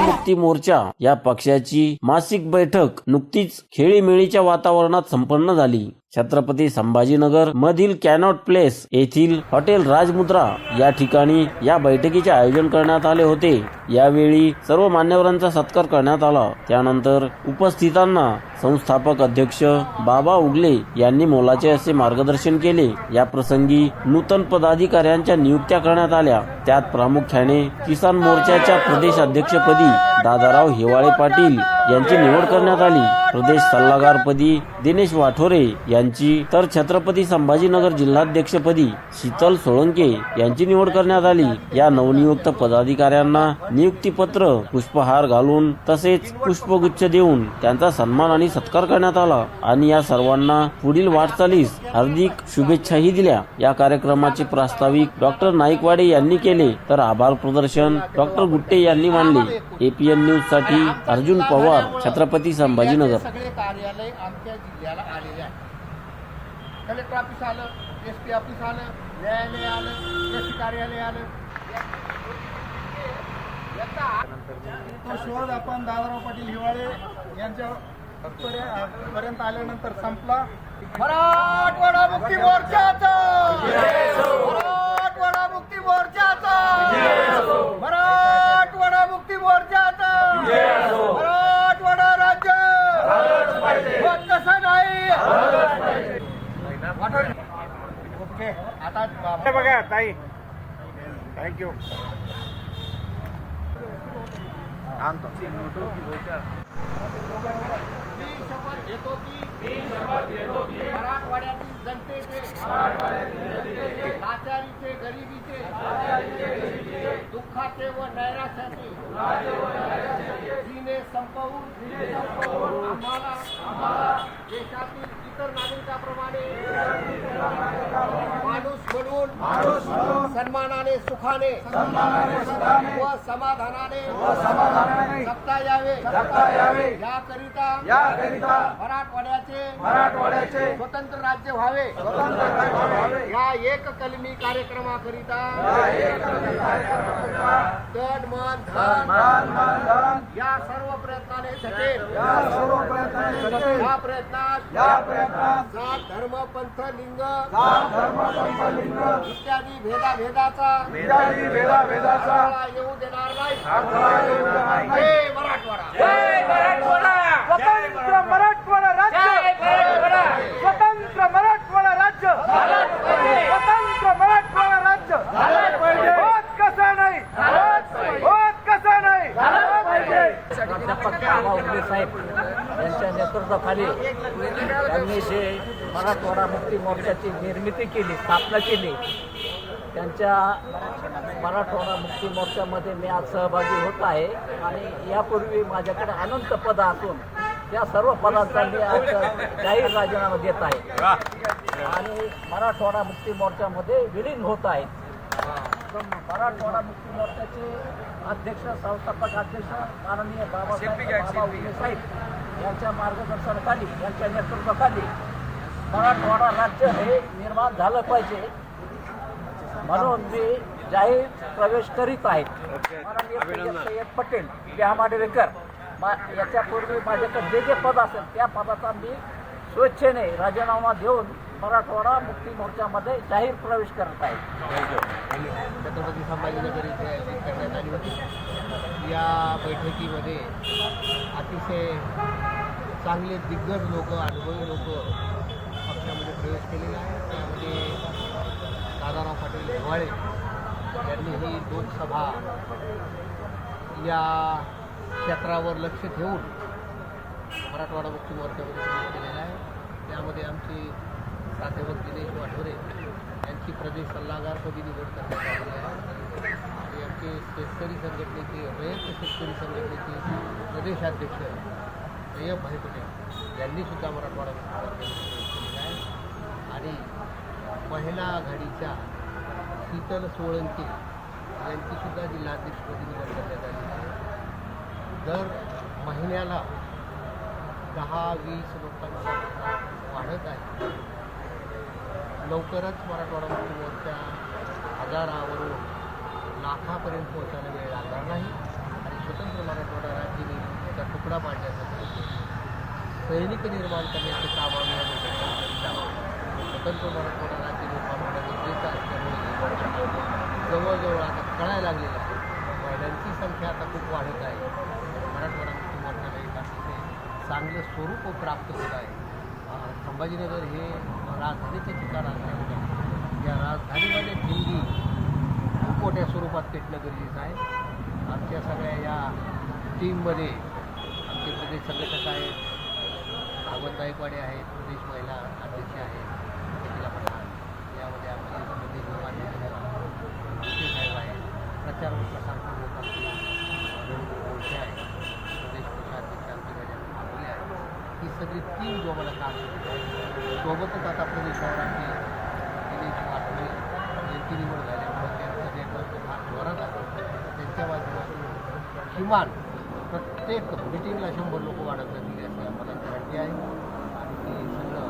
मुक्ती मोर्चा या पक्षाची मासिक बैठक नुकतीच खेळीमेळीच्या वातावरणात संपन्न झाली. छत्रपती संभाजीनगर मधील कॅनॉट प्लेस येथील हॉटेल राजमुद्रा या ठिकाणी या बैठकीचे आयोजन करण्यात आले होते. यावेळी सर्व मान्यवरांचा सत्कार करण्यात आला. त्यानंतर उपस्थितांना संस्थापक अध्यक्ष बाबा उगले यांनी मोलाचे असे मार्गदर्शन केले. या प्रसंगी नूतन पदाधिकाऱ्यांच्या नियुक्त्या करण्यात आल्या. त्यात प्रामुख्याने किसान मोर्चाच्या प्रदेश अध्यक्षपदी दादाराव हिवाळे पाटील यांची निवड करण्यात आली. प्रदेश सल्लागारपदी दिनेश वाठोरे यांची तर छत्रपती संभाजीनगर जिल्हाध्यक्षपदी शीतल सोळंके यांची निवड करण्यात आली. या नवनियुक्त पदाधिकाऱ्यांना नियुक्तीपत्र पुष्पहार घालून तसेच पुष्पगुच्छ देऊन त्यांचा सन्मान आणि सत्कार करण्यात आला. आणि या सर्वांना पुढील वाटचालीस हार्दिक शुभेच्छाही दिल्या. या कार्यक्रमाचे प्रास्ताविक डॉक्टर नाईकवाडे यांनी केले. तर आभार प्रदर्शन डॉक्टर गुट्टे यांनी मानले. एपीएन न्यूजसाठी अर्जुन पवार. छत्रपती संभाजीनगर. सगळे कार्यालय आमच्या जिल्ह्याला आलेले आहे कलेक्टर ऑफिस आलं एस पी ऑफिस आलं न्यायालय आलं कृषी कार्यालय आलं. तो शोध आपण दादाराव पाटील हिवाळे यांच्या पर्य- पर्यंत आल्यानंतर संपला. मराठवाडा मुक्ती मोर्चाचा! मराठवाडा मुक्ती मोर्चाचा! मराठवाडा मुक्ती मोर्चाचा! मराठवाडा राज्य होत कसं नाही ओके आता बघा ताई. थँक्यू आणतो. जनतेचे लाचारीचे गरिबीचे दुःखाचे व नैराश्याचे जीने संपवून आम्हाला देशातील इतर नागरिकांप्रमाणे माणूस म्हणून सन्मानाने सुखाने व समाधानाने जगता यावे याकरिता मराठवाड्याचे मराठवाड्याचे स्वतंत्र राज्य व्हावे. या एक कलमी कार्यक्रमाकरिता तन मन धन या सर्व प्रयत्नाने झटेल या प्रयत्नात जात धर्म पंथ लिंग इत्यादी भेदाभेदाचा अडथळा येऊ देणार नाही. जय मराठवाडा. स्वतंत्र मराठवाडा राज्य! स्वतंत्र मराठवाडा राज्य! स्वतंत्र मराठवाडा राज्य! होत कसा नाही? होत कसा नाही? साहेब. यांच्या नेतृत्वाखाली त्यांनी जे मराठवाडा मुक्ती मोर्चाची निर्मिती केली स्थापना केली त्यांच्या मराठवाडा मुक्ती मोर्चामध्ये मी आज सहभागी होत आहे. आणि यापूर्वी माझ्याकडे अनंत पदं असून त्या सर्व पदांचा मी आज जाहीर राजीनामा देत आहे. आणि मराठवाडा मुक्ती मोर्चामध्ये विलीन होत आहे मराठवाडा मुक्ती मोर्चाचे अध्यक्ष संस्थापक अध्यक्ष माननीय बाबासाहेब साहेब यांच्या मार्गदर्शनाखाली यांच्या नेतृत्वाखाली मराठवाडा राज्य हे निर्माण झालं पाहिजे. म्हणून मी जाहीर प्रवेश करीत आहे. माननीय पटेल बिहामाडेवेकर मा याच्यापूर्वी माझ्याकडे जे जे पद असेल त्या पदाचा मी स्वेच्छेने राजीनामा देऊन मराठवाडा मुक्ती मोर्चामध्ये जाहीर प्रवेश करत आहे. छत्रपती संभाजीनगर इथे आयोजित करण्यात आली होती. या बैठकीमध्ये अतिशय चांगले दिग्गज लोक अनुभवी लोक पक्षामध्ये प्रवेश केलेले आहेत. त्यामध्ये दादाराव पाटील हिवाळे यांनी ही लोकसभा या क्षेत्रावर लक्ष ठेवून मराठवाडा मुक्ती मोर्चामध्ये केलेला आहे. त्यामध्ये आमचे प्राध्यापक दिनेश वाठोरे यांची प्रदेश सल्लागारपदी निवड करण्यात आलेली आहे. आणि आमचे शेतकरी संघटनेचे रयत शेतकरी संघटनेचे प्रदेशाध्यक्ष सय्यद भाई पटेल यांनी सुद्धा मराठवाडा मुक्ती मोर्चामध्ये केलेला आहे. आणि महिला आघाडीच्या शीतल सोळंके यांची सुद्धा जिल्हाध्यक्षपदी निवड करण्यात आली आहे. दर महिन्याला दहा वीस लोकांचा वाढत आहे. लवकरच मराठवाडा मुक्ती हजारावरून लाखापर्यंत पोहोचायला वेळ लागणार नाही आणि स्वतंत्र मराठवाडा राज्य निर्मितीचा तुकडा पाडण्यासाठी सैनिक निर्माण करण्याचे काम आम्ही स्वतंत्र मराठवाडा राज्य निर्माण होणं गरजेचं असल्यामुळे जवळजवळ आता कळायला लागलेलं आहे. महिलांची संख्या चांगलं स्वरूप प्राप्त होत आहे. संभाजीनगर हे राजधानीचं ठिकाण असल्यामुळे या राजधानीमध्ये हिंदी खूप मोठ्या स्वरूपात पेटणं गरजेचं आहे. आमच्या सगळ्या या टीममध्ये आमचे प्रदेश संघटक आहेत. भागवत गायकवाडे आहेत प्रदेश महिला अध्यक्ष आहेत शकीला पठाण यामध्ये आमचे प्रदेश उपाध्यक्ष आमचे साहेब आहेत प्रचार व प्रसार प्रमुख आमचे रणजित मोर्चे आहेत प्रदेश कोषाध्यक्ष आमचे गजानन ठाकरे आहेत तीन सगळी काम करते सोबतच आता प्रदेशावर आमचे दिनेश आठवले यांची निवड झाल्यामुळे त्यांचं नेटवर्क फार जोरात आहे त्यांच्या माध्यमातून किमान प्रत्येक मिटिंगला शंभर लोक वाढत जातील अशी आम्हाला गॅरंटी आहे. आणि ते सगळं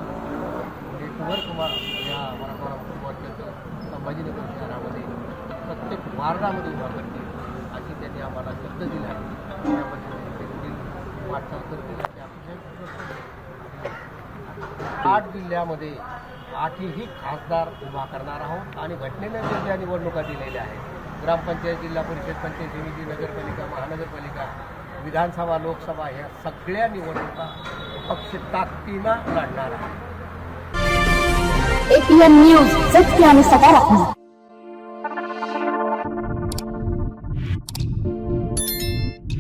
नेटवर्क मा या मराठवाडा मुख्यमंत्र्याचं संभाजीनगर शहरामध्ये प्रत्येक वार्डामध्ये उभा करतील अशी त्यांनी आम्हाला शब्द दिला आहे. त्यामध्ये वाटचाल करतील. अशी अपेक्षा आठ जिल्ह्यामध्ये आठही खासदार उभा करणार आहोत आणि घटनेनंतर ज्या निवडणुका दिलेल्या आहेत ग्रामपंचायत जिल्हा परिषद पंचायत समिती नगरपालिका महानगरपालिका विधानसभा लोकसभा ह्या सगळ्या निवडणुका पक्ष ताकदीनं लढणार आहे एपीएम न्यूज सत्य आणि सकारात्मक.